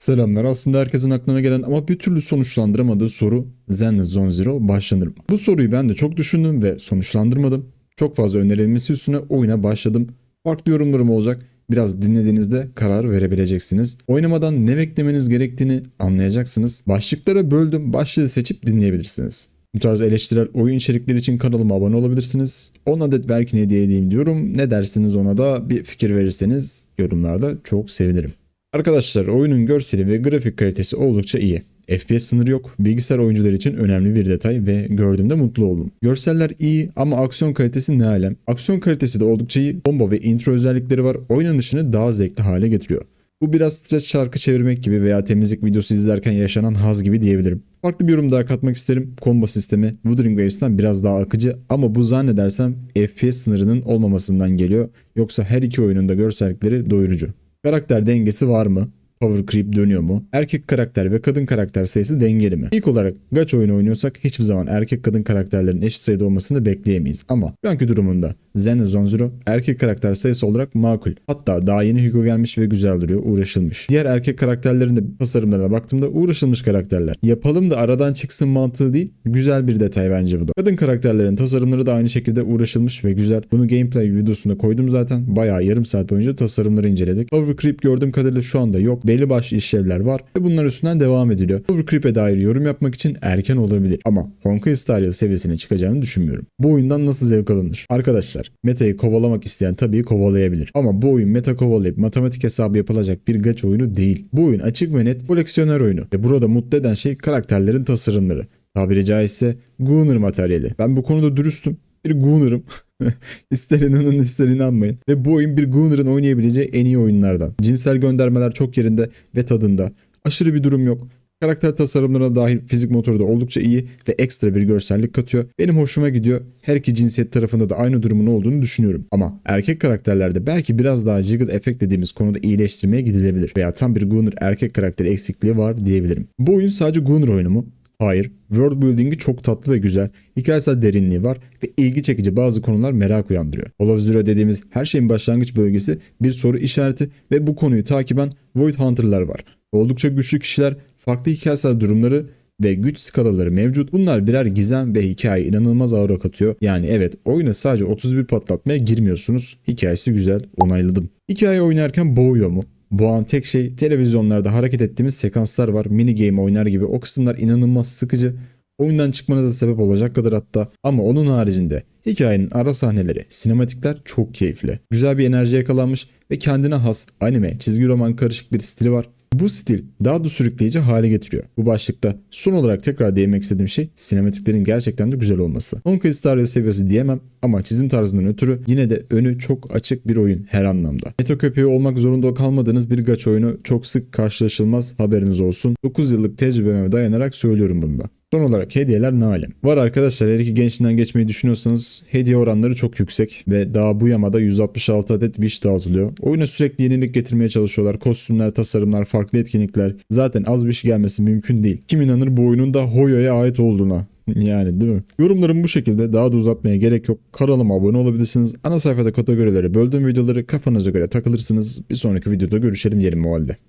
Selamlar. Aslında herkesin aklına gelen ama bir türlü sonuçlandıramadığı soru Zen Zone Zero başlanır mı? Bu soruyu ben de çok düşündüm ve sonuçlandırmadım. Çok fazla önerilmesi üstüne oyuna başladım. Farklı yorumlarım olacak. Biraz dinlediğinizde karar verebileceksiniz. Oynamadan ne beklemeniz gerektiğini anlayacaksınız. Başlıklara böldüm. Başlığı seçip dinleyebilirsiniz. Bu tarz eleştirel oyun içerikleri için kanalıma abone olabilirsiniz. 10 adet Berkin hediye edeyim diyorum. Ne dersiniz ona da bir fikir verirseniz yorumlarda çok sevinirim. Arkadaşlar oyunun görseli ve grafik kalitesi oldukça iyi. FPS sınırı yok. Bilgisayar oyuncuları için önemli bir detay ve gördüğümde mutlu oldum. Görseller iyi ama aksiyon kalitesi ne alem. Aksiyon kalitesi de oldukça iyi. Bomba ve intro özellikleri var. Oynanışını daha zevkli hale getiriyor. Bu biraz stres şarkı çevirmek gibi veya temizlik videosu izlerken yaşanan haz gibi diyebilirim. Farklı bir yorum daha katmak isterim. Combo sistemi Wuthering Waves'ten biraz daha akıcı ama bu zannedersem FPS sınırının olmamasından geliyor. Yoksa her iki oyunun da görsellikleri doyurucu. Karakter dengesi var mı? Power creep dönüyor mu? Erkek karakter ve kadın karakter sayısı dengeli mi? İlk olarak gacha oyunu oynuyorsak hiçbir zaman erkek kadın karakterlerin eşit sayıda olmasını bekleyemeyiz. Ama şu anki durumunda Zen Zone Zero erkek karakter sayısı olarak makul. Hatta daha yeni Hugo gelmiş ve güzel duruyor, uğraşılmış. Diğer erkek karakterlerin de tasarımlarına baktığımda uğraşılmış karakterler. Yapalım da aradan çıksın mantığı değil, güzel bir detay bence bu da. Kadın karakterlerin tasarımları da aynı şekilde uğraşılmış ve güzel. Bunu gameplay videosunda koydum zaten. Bayağı yarım saat boyunca tasarımları inceledik. Power creep gördüğüm kadarıyla şu anda yok. Belli başlı işlevler var ve bunlar üstünden devam ediliyor. Power creep'e dair yorum yapmak için erken olabilir ama Honkai Star Rail seviyesine çıkacağını düşünmüyorum. Bu oyundan nasıl zevk alınır? Arkadaşlar metayı kovalamak isteyen tabii kovalayabilir. Ama bu oyun meta kovalayıp matematik hesabı yapılacak bir gacha oyunu değil. Bu oyun açık ve net koleksiyoner oyunu. Ve burada mutlu eden şey karakterlerin tasarımları. Tabiri caizse Gunner materyali. Ben bu konuda dürüstüm. Bir Gunner'ım. ister inanın ister inanmayın. Ve bu oyun bir Gunner'ın oynayabileceği en iyi oyunlardan. Cinsel göndermeler çok yerinde ve tadında. Aşırı bir durum yok. Karakter tasarımlarına dahil fizik motoru da oldukça iyi ve ekstra bir görsellik katıyor. Benim hoşuma gidiyor. Her iki cinsiyet tarafında da aynı durumun olduğunu düşünüyorum. Ama erkek karakterlerde belki biraz daha jiggle efekt dediğimiz konuda iyileştirmeye gidilebilir. Veya tam bir Gunner erkek karakteri eksikliği var diyebilirim. Bu oyun sadece Gunner oyunu mu? Hayır. World building'i çok tatlı ve güzel. Hikayesel derinliği var ve ilgi çekici bazı konular merak uyandırıyor. Olaf Zero dediğimiz her şeyin başlangıç bölgesi bir soru işareti ve bu konuyu takiben Void Hunter'lar var. Oldukça güçlü kişiler, farklı hikayesel durumları ve güç skalaları mevcut. Bunlar birer gizem ve hikaye inanılmaz aura katıyor. Yani evet oyuna sadece 31 patlatmaya girmiyorsunuz. Hikayesi güzel, onayladım. Hikaye oynarken boğuyor mu? Boğan tek şey televizyonlarda hareket ettiğimiz sekanslar var. Mini game oynar gibi o kısımlar inanılmaz sıkıcı. Oyundan çıkmanıza sebep olacak kadar hatta. Ama onun haricinde hikayenin ara sahneleri, sinematikler çok keyifli. Güzel bir enerji yakalanmış ve kendine has anime, çizgi roman karışık bir stili var. Bu stil daha da sürükleyici hale getiriyor. Bu başlıkta son olarak tekrar değinmek istediğim şey sinematiklerin gerçekten de güzel olması. Honkai Star Rail seviyesi diyemem ama çizim tarzından ötürü yine de önü çok açık bir oyun her anlamda. Meta köpeği olmak zorunda kalmadığınız bir gacha oyunu çok sık karşılaşılmaz haberiniz olsun. 9 yıllık tecrübeme dayanarak söylüyorum bunu da. Son olarak hediyeler ne alem? Var arkadaşlar eğer ki gençliğinden geçmeyi düşünüyorsanız hediye oranları çok yüksek ve daha bu yamada 166 adet wish dağıtılıyor. Oyuna sürekli yenilik getirmeye çalışıyorlar. Kostümler, tasarımlar, farklı etkinlikler. Zaten az bir şey gelmesi mümkün değil. Kim inanır bu oyunun da Hoyo'ya ait olduğuna. Yani değil mi? Yorumlarım bu şekilde daha da uzatmaya gerek yok. Kanalıma abone olabilirsiniz. Ana sayfada kategorilere böldüğüm videoları kafanıza göre takılırsınız. Bir sonraki videoda görüşelim yerim o halde.